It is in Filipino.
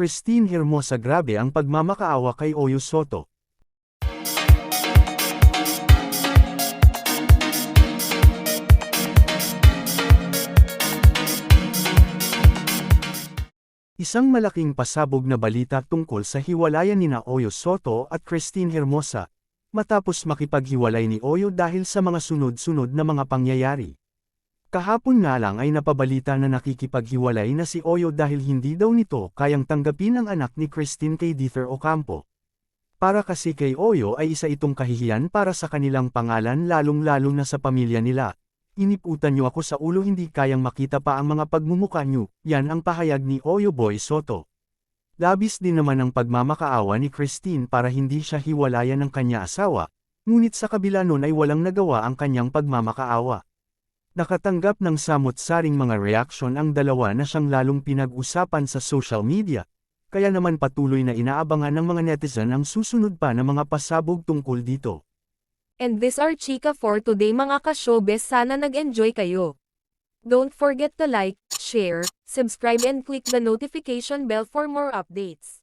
Christine Hermosa grabe ang pagmamakaawa kay Oyo Soto. Isang malaking pasabog na balita tungkol sa hiwalayan ni na Oyo Soto at Christine Hermosa, matapos makipaghiwalay ni Oyo dahil sa mga sunod-sunod na mga pangyayari. Kahapon nga lang ay napabalita na nakikipaghiwalay na si Oyo dahil hindi daw nito kayang tanggapin ang anak ni Christine kay Dither Ocampo. Para kasi kay Oyo ay isa itong kahihiyan para sa kanilang pangalan lalong-lalo na sa pamilya nila. Iniputan niyo ako sa ulo hindi kayang makita pa ang mga pagmumukha niyo, yan ang pahayag ni Oyo Boy Soto. Labis din naman ang pagmamakaawa ni Christine para hindi siya hiwalayan ng kanya asawa, ngunit sa kabila nun ay walang nagawa ang kanyang pagmamakaawa. Nakatanggap ng samot-saring mga reaksyon ang dalawa na siyang lalong pinag-usapan sa social media, kaya naman patuloy na inaabangan ng mga netizen ang susunod pa na mga pasabog tungkol dito. And this are Chika for today mga ka-showbiz sana nag-enjoy kayo. Don't forget to like, share, subscribe and click the notification bell for more updates.